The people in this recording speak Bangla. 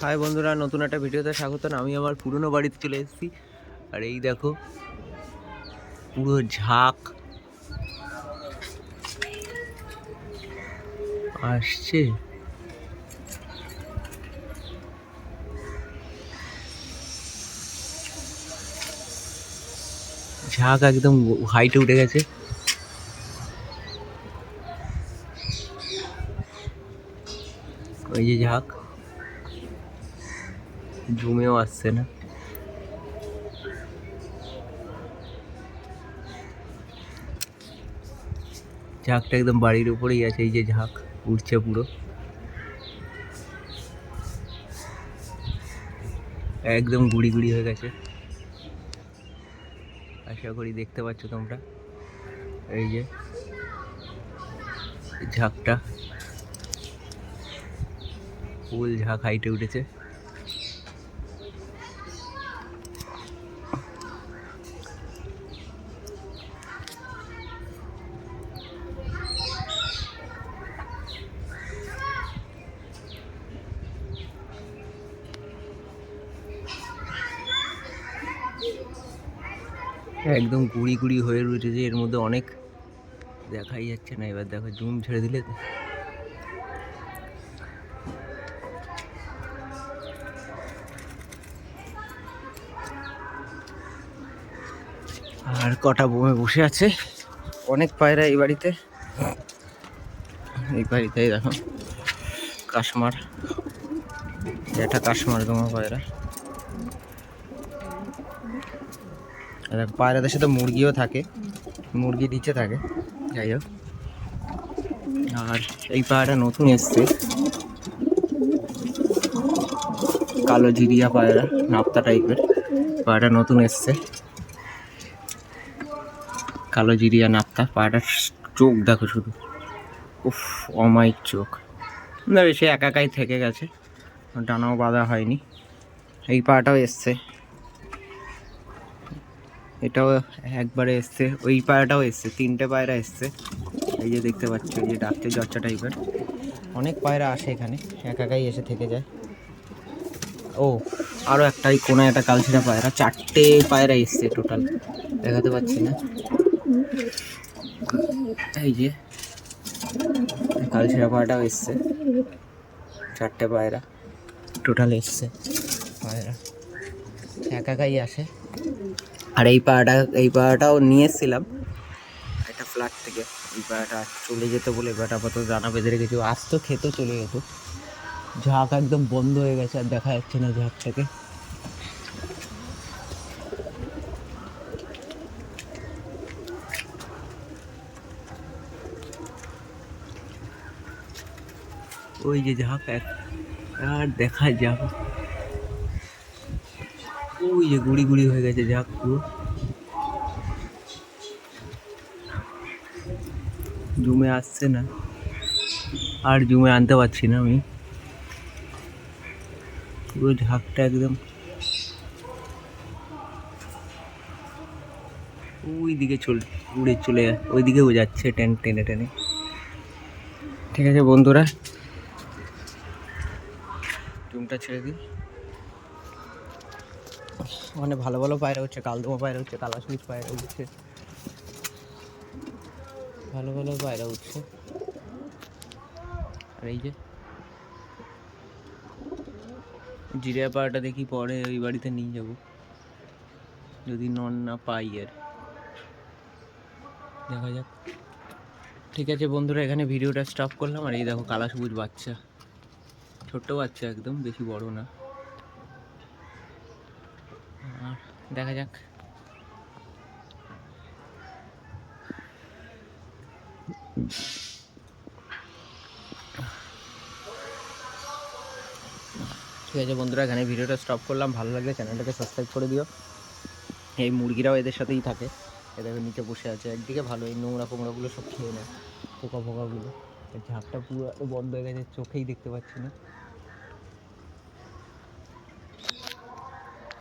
হাই বন্ধুরা, নতুন একটা ভিডিওতে স্বাগত আমি আমার পুরনো বাড়িতে চলে এসেছি। আর এই দেখো, পুরো ঝাঁক। আসছে। ঝাঁক একদম হাইটে উঠে গেছে। ওই যে ঝাঁক। জুমেও আসছে না। ঝাঁকটা একদম বাড়ির উপরেই আছে, এই যে ঝাঁক উঠছে পুরো। একদম গুড়ি গুড়ি হয়ে গেছে। আশা করি দেখতে পাচ্ছ তোমরা। এই যে ঝাঁকটা। ফুল ঝাঁক হাইটে উঠেছে। একদম গুড়ি গুড়ি হয়ে উঠেছে এর মধ্যে অনেক দেখাই যাচ্ছে না। এবার দেখো জুম ছেড়ে দিলে আর কটা বোমে বসে আছে? অনেক পায়রা এই বাড়িতে। এই বাড়িতে দেখো, কাশমার। এটা কাশমার তোমার পায়রা। পায়রাদের সাথে মুরগিও থাকে, মুরগি নিচে থাকে, যাই হোক। আর এই পায়রা নতুন এসছে। কালো জিরিয়া পায়রা, নাপ্তা টাইপের। পায়রা নতুন এসছে। কালো জিরিয়া নাপ্তা পায়রার চোখ দেখো শুধু। উফ, অমায়িক চোখ। সে একা একাই থেকে গেছে। ডানাও বাঁধা হয়নি। এই পাটাও এসছে। এটাও একবারে এসছে, ওই পায়রাটাও এসছে, তিনটে পায়রা এসছে। এই যে দেখতে পাচ্ছ, এই যে ডাকতে জচ্চা টাইপের। অনেক পায়রা আসে এখানে, একা একাই এসে থেকে যায়। ও আরও একটাই কোনো একটা কালচিরা পায়রা, চারটে পায়রা এসছে টোটাল দেখাতে পাচ্ছি না। এই যে কালচিরা পায়রাটাও এসছে, চারটে পায়রা টোটাল এসছে, পায়রা। একা একাই আসে। আর এই পাড়াটা, এই পাড়াটাও নিয়ে এসেছিলাম একটা ফ্ল্যাট থেকে। এই পাড়াটা চলে যেত বলে এবার আপাতত জানা বেঁধে রেখেছি। আসতো খেতে চলে যেত ঝাঁক একদম বন্ধ হয়ে গেছে, আর দেখা যাচ্ছে না ঝাঁকটাকে ওই যে ঝাঁক, এক আর দেখা যাবে ওই যে গুড়ি গুড়ি হয়ে গেছে ঝাঁক পুরো জুমে আসছে না। আর জুমে আনতে পারছি না আমি। পুরো ঝাঁকটা একদম। ওই দিকে চল, উড়ে চলে ওই দিকেও যাচ্ছে টেন, টেনে টেনে। ঠিক আছে বন্ধুরা, জুমটা ছেড়ে দিই। ওখানে ভালো ভালো পায়রা হচ্ছে, কালদমা পায়রা হচ্ছে কালা সবুজ পায়রা উঠছে ভালো ভালো পায়রা উঠছে আর এই যে জিরিয়া পাড়াটা দেখি পরে ওই বাড়িতে নিয়ে যাব। যদি নন না পাই আর। দেখা যাক। ঠিক আছে বন্ধুরা, এখানে ভিডিওটা স্টপ করলাম। আর এই দেখো কালা সবুজ বাচ্চা। ছোট্ট বাচ্চা একদম, বেশি বড় না। দেখা যাক। ঠিক আছে বন্ধুরা, এখানে ভিডিওটা স্টপ করলাম। ভালো লাগলে চ্যানেলটাকে সাবস্ক্রাইব করে দিও। এই মুরগিরাও এদের সাথেই থাকে। এদের নিচে বসে আছে। একদিকে ভালো, এই নোংরা ফোংরাগুলো সব খেয়ে নেয়, পোকা ফোকাগুলো। ঝাঁকটা পুরো বন্ধ হয়ে গেছে, চোখেই দেখতে পাচ্ছি না।